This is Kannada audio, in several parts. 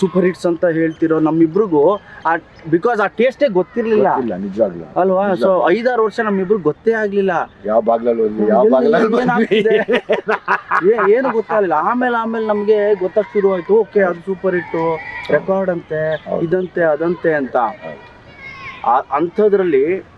ಸೂಪರ್ ಹಿಟ್ಸ್ ಅಂತ ಹೇಳ್ತಿರೋ ನಮ್ಮಿಬ್ರಿಗೂ ಆ ಬಿಕಾಸ್ ಆ ಟೇಸ್ಟೇ ಗೊತ್ತಿರ್ಲಿಲ್ಲ. ಇಲ್ಲ ನಿಜವಾಗ್ಲು. ಅಲ್ವಾ? ಸೊ ಐದಾರು ವರ್ಷ ನಮ್ಮಿಬ್ರು ಗೊತ್ತೇ ಆಗ್ಲಿಲ್ಲ. ಯಾವ ಬಾಗ್ಲಲ್ಲಿ ಹೋದ್ವಿ ಯಾವ ಎಲ್ಲಿ ಬಾಗ್ಲಲ್ಲಿ ಏನಾಗ್ತಿದೆ? ಏ- ಏನು ಗೊತ್ತಾಗಲಿಲ್ಲ. ಆಮೇಲೆ ಆಮೇಲೆ ನಮಗೆ ಗೊತ್ತಾಗ್ ಶುರು ಆಯ್ತು. ಓಕೆ ಅದು ಸೂಪರ್ ಹಿಟ್ಟು ರೆಕಾರ್ಡ್ ಅಂತೆ ಹೌದು. ಇದಂತೆ ಅದಂತೆ ಅಂತ. ಹೌದು. ಅಂಥದ್ರಲ್ಲಿ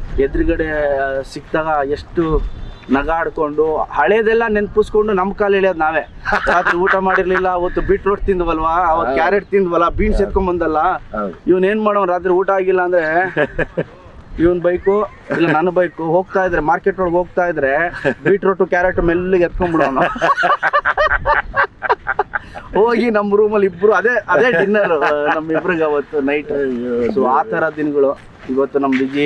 ಎದುರುಗಡೆ ಸಿಕ್ಕಿದಾಗ ಎಷ್ಟು ನಗಾಡ್ಕೊಂಡು ಹಳೇದೆಲ್ಲ ನೆನ್ಪಿಸ್ಕೊಂಡು ನಮ್ಮ ಕಾಲ ಎಳೆಯೋದು ನಾವೇ. ರಾತ್ರಿ ಊಟ ಮಾಡಿರ್ಲಿಲ್ಲ ಅವತ್ತು ಬೀಟ್ರೋಟ್ ತಿಂದ್ವಲ್ವಾ ಅವತ್ತು ಕ್ಯಾರೆಟ್ ತಿಂದ್ವಲ್ಲ ಬೀನ್ಸ್ ಎತ್ಕೊಂಡ್ ಬಂದಲ್ಲ ಇವನ್ ಏನ್ ಮಾಡೋನ್ ರಾತ್ರಿ ಊಟ ಆಗಿಲ್ಲ ಅಂದ್ರೆ ಇವನ್ ಬೈಕು ಇಲ್ಲ ನನ್ನ ಬೈಕು ಹೋಗ್ತಾ ಇದ್ರೆ ಮಾರ್ಕೆಟ್ ಒಳಗೆ ಹೋಗ್ತಾ ಇದ್ರೆ ಬೀಟ್ರೋಟು ಕ್ಯಾರೆಟ್ ಮೆಲ್ಲಿಗೆ ಎತ್ಕೊಂಡ್ಬಿಡೋಣ ಹೋಗಿ ನಮ್ಮ ರೂಮಲ್ಲಿ ಇಬ್ರು ಅದೇ ಅದೇ ಡಿನ್ನರ್ ನಮ್ ಇಬ್ರಿಗೆ ಅವತ್ತು ನೈಟ್ ಸೊ ಆ ಥರ ದಿನಗಳು. ಇವತ್ತು ನಮ್ಮ ವಿಜಿ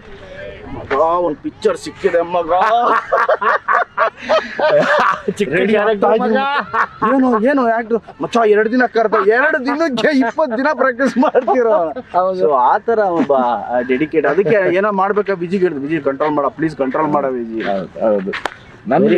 ಮಗ ಒಂದು ಪಿಕ್ಚರ್ ಸಿಕ್ಕಿದೆ ಮಗ. ಏನು ಏನು ಆಕ್ಟರ್ ಮಚ್ಚ ಎರಡು ದಿನ ಕರ್ದ ಎರಡು ದಿನಕ್ಕೆ ಇಪ್ಪತ್ತು ದಿನ ಪ್ರಾಕ್ಟೀಸ್ ಮಾಡ್ತಿರೋ. ಆ ಥರ ಒಬ್ಬ ಡೆಡಿಕೇಟ್ ಅದಕ್ಕೆ ಏನೋ ಮಾಡ್ಬೇಕಾ ಬಿಜಿ ಹೇಳಿದ್ರು. ವಿಜಿ ಕಂಟ್ರೋಲ್ ಮಾಡ ಪ್ಲೀಸ್ ಕಂಟ್ರೋಲ್ ಮಾಡ ವಿಜಿ. ಹೌದು ಹೌದು. ನನಗೆ